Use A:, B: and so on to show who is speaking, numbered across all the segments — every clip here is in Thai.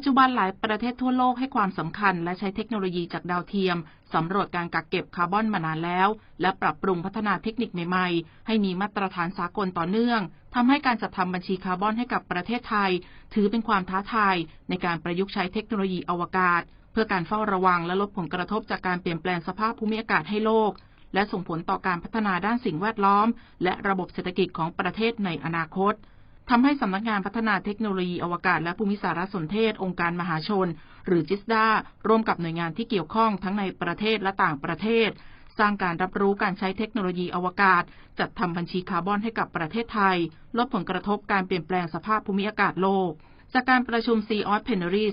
A: ปัจจุบันหลายประเทศทั่วโลกให้ความสำคัญ และใช้เทคโนโลยีจากดาวเทียมสำรวจการกักเก็บคาร์บอนมานานแล้ว และปรับปรุงพัฒนาเทคนิคใหม่ๆ ให้มีมาตรฐานสากลต่อเนื่องทำให้การจัดทำบัญชีคาร์บอนให้กับประเทศไทย ถือเป็นความท้าทายในการประยุกต์ใช้เทคโนโลยีอวกาศ เพื่อการเฝ้าระวังและลดผลกระทบจากการเปลี่ยนแปลงสภาพภูมิอากาศให้โลก และส่งผลต่อการพัฒนาด้านสิ่งแวดล้อม และระบบเศรษฐกิจของประเทศในอนาคต ทำให้สำนักงานพัฒนาเทคโนโลยีอวกาศและภูมิสารสนเทศ องค์การมหาชน หรือจิสดาร่วมกับหน่วยงานที่เกี่ยวข้องทั้งในประเทศและต่างประเทศ สร้างการรับรู้การใช้เทคโนโลยีอวกาศ จัดทำบัญชีคาร์บอนให้กับประเทศไทย ลดผลกระทบการเปลี่ยนแปลงสภาพภูมิอากาศโลกจากการประชุม c of Plenary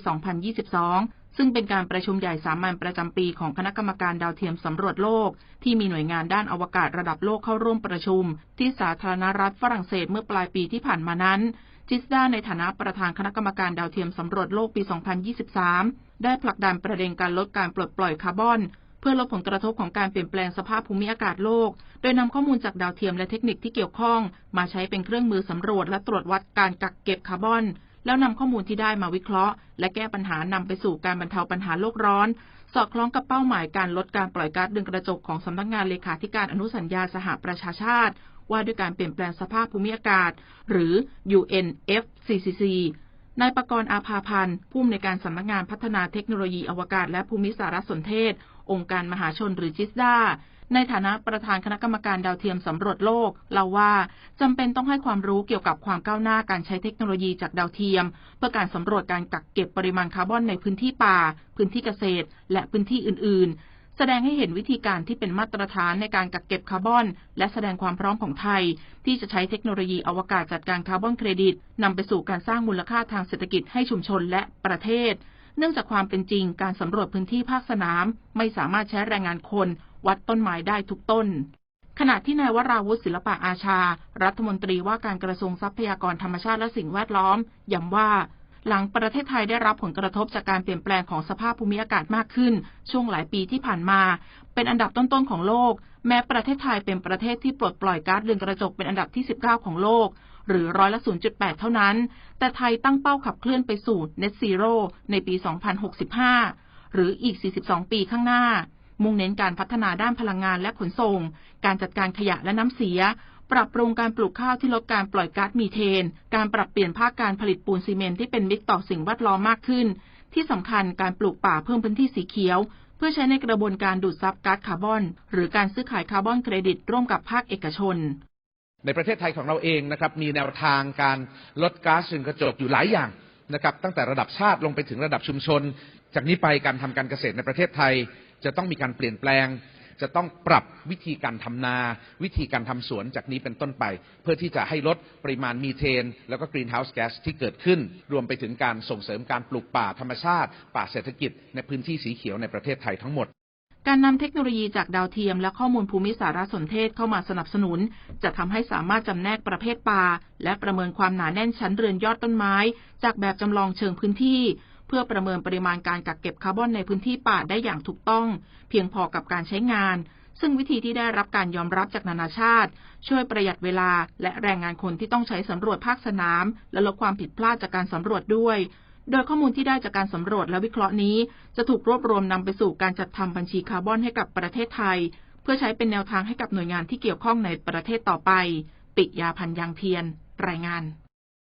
A: 2022 ซึ่งเป็นการประชุมใหญ่สามัญประจำปีของคณะกรรมการดาวเทียมสำรวจโลก ที่มีหน่วยงานด้านอวกาศระดับโลกเข้าร่วมประชุม ที่สาธารณรัฐฝรั่งเศสเมื่อปลายปีที่ผ่านมานั้น จิสดาในฐานะประธานคณะกรรมการดาวเทียมสำรวจโลกปี 2023 ได้ผลักดันประเด็นการลดการปลดปล่อยคาร์บอน เพื่อลดผลกระทบของการเปลี่ยนแปลงสภาพภูมิอากาศโลก โดยนำข้อมูลจากดาวเทียมและเทคนิคที่เกี่ยวข้อง มาใช้เป็นเครื่องมือสำรวจและตรวจวัดการกักเก็บคาร์บอน แล้วนำข้อมูลที่ได้มาวิเคราะห์ และแก้ปัญหานำไปสู่การบรรเทาปัญหาโลกร้อน สอดคล้องกับเป้าหมายการลดการปล่อยก๊าซเรือนกระจกของสำนักงานเลขาธิการอนุสัญญาสหประชาชาติ ว่าด้วยการเปลี่ยนแปลงสภาพภูมิอากาศ หรือ UNFCCC นายประกรณ์อาภาพันธ์ผู้อำนวยการสำนักงานพัฒนาเทคโนโลยีอวกาศและภูมิสารสนเทศ องค์การมหาชนหรือจิสดา ในฐานะประธานคณะกรรมการดาวเทียมสำรวจโลกเล่าว่าจำเป็นต้องให้ความรู้เกี่ยวกับความก้าวหน้าการใช้เทคโนโลยีจากดาวเทียม เพื่อการสำรวจการกักเก็บปริมาณคาร์บอนในพื้นที่ป่า พื้นที่เกษตร และพื้นที่อื่น ๆแสดงให้เห็นวิธีการที่เป็นมาตรฐานในการกักเก็บคาร์บอน และแสดงความพร้อมของไทย ที่จะใช้เทคโนโลยีอวกาศจัดการคาร์บอนเครดิตนำไปสู่การสร้างมูลค่าทางเศรษฐกิจให้ชุมชนและประเทศ เนื่องจากความเป็นจริงการสำรวจพื้นที่ภาคสนาม ไม่สามารถใช้แรงงานคน วัดต้นไม้ได้ทุกต้น ขณะที่นายวราวุฒิศิลปะอาชา รัฐมนตรีว่าการกระทรวงทรัพยากรธรรมชาติและสิ่งแวดล้อมย้ำว่า หลังประเทศไทยได้รับผลกระทบจากการเปลี่ยนแปลงของสภาพภูมิอากาศมากขึ้น ช่วงหลายปีที่ผ่านมา เป็นอันดับต้นๆของโลก แม้ประเทศไทยเป็นประเทศที่ปลดปล่อยก๊าซเรือนกระจกเป็นอันดับที่ 19 ของโลกหรือร้อยละ 0.8 เท่านั้น แต่ไทยตั้งเป้าขับเคลื่อนไปสู่ Net Zero ในปี 2065 หรืออีก 42 ปีข้างหน้า มุ่งเน้นการพัฒนาด้านพลังงานและขนส่ง การจัดการขยะและน้ำเสีย ปรับปรุงการปลูกข้าวที่ลดการปล่อยก๊าซมีเทน การปรับเปลี่ยนภาคการผลิตปูนซีเมนต์ที่เป็นมิตรต่อสิ่งแวดล้อมมากขึ้น ที่สำคัญการปลูกป่าเพิ่มพื้นที่สีเขียวเพื่อใช้ในกระบวนการดูดซับก๊าซคาร์บอน หรือการซื้อขายคาร์บอนเครดิต ร่วมกับภาคเอกชน
B: ในประเทศไทยของเราเองนะครับมีแนวทางการลดก๊าซเรือนกระจกอยู่หลายอย่างนะครับตั้งแต่ระดับชาติลงไปถึงระดับชุมชน จากนี้ไปการทำการเกษตรในประเทศไทย จะต้องมีการเปลี่ยนแปลง จะต้องปรับวิธีการทำนา วิธีการทำสวนจากนี้เป็นต้นไป เพื่อที่จะให้ลดปริมาณมีเทน แล้วก็กรีนเฮาส์แก๊สที่เกิดขึ้น รวมไปถึงการส่งเสริมการปลูกป่าธรรมชาติ ป่าเศรษฐกิจ ในพื้นที่สีเขียวในประเทศไทยทั้งหมด
A: การนำเทคโนโลยีจากดาวเทียมและข้อมูลภูมิสารสนเทศเข้ามาสนับสนุน จะทำให้สามารถจำแนกประเภทป่า และประเมินความหนาแน่นชั้นเรือนยอดต้นไม้ จากแบบจำลองเชิงพื้นที่ เพื่อประเมินปริมาณการกักเก็บคาร์บอนในพื้นที่ป่าได้อย่างถูกต้อง เพียงพอกับการใช้งาน ซึ่งวิธีที่ได้รับการยอมรับจากนานาชาติ ช่วยประหยัดเวลา และแรงงานคนที่ต้องใช้สำรวจภาคสนาม และลดความผิดพลาดจากการสำรวจด้วยโดยข้อมูลที่ได้จากการสำรวจและวิเคราะห์นี้ จะถูกรวบรวมนำไปสู่การจัดทำบัญชีคาร์บอนให้กับประเทศไทย เพื่อใช้เป็นแนวทางให้กับหน่วยงานที่เกี่ยวข้องในประเทศต่อไป ปิยาพันยังเทียน รายงาน